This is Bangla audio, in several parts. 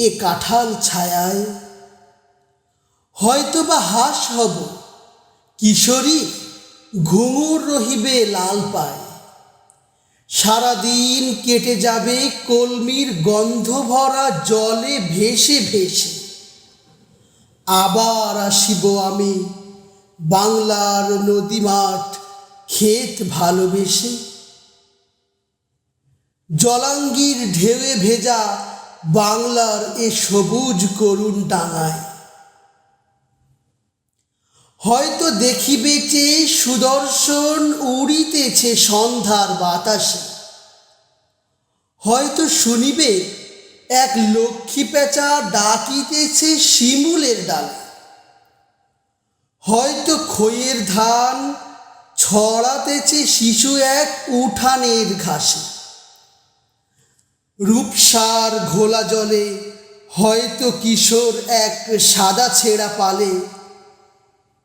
এ কাঁঠাল ছায়ায়। হয়তো বা হাস হব, কিশোরী ঘুঙুর রহিবে লাল পায়। সারাদিন কেটে যাবে কলমির গন্ধ ভরা জলে ভেসে ভেসে। আবার আসিব আমি বাংলার নদী মাঠ ক্ষেত ভালোবেসে। জলাঙ্গির ঢেউয়ে ভেজা বাংলার এ সবুজ করুণ ডাঙায়। হয়তো দেখিবে চেয়ে সুদর্শন উড়িতেছে সন্ধ্যার বাতাসে। হয়তো শুনিবে এক লক্ষ্মী পেঁচা ডাকিতেছে শিমুলের ডালে। হয়তো খইয়ের ধান ছড়াতেছে শিশু এক উঠানের ঘাসে। রূপসার ঘোলা জলে হয়তো কিশোর এক সাদা ছেঁড়া পালে।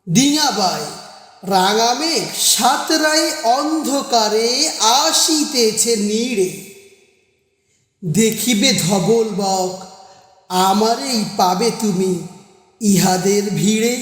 ডিঙাবাই রাঙা মেঘ সাতরাই অন্ধকারে আসিতেছে নীড়ে। দেখিবে ধবল বক, আমারেই পাবে তুমি ইহাদের ভিড়ে।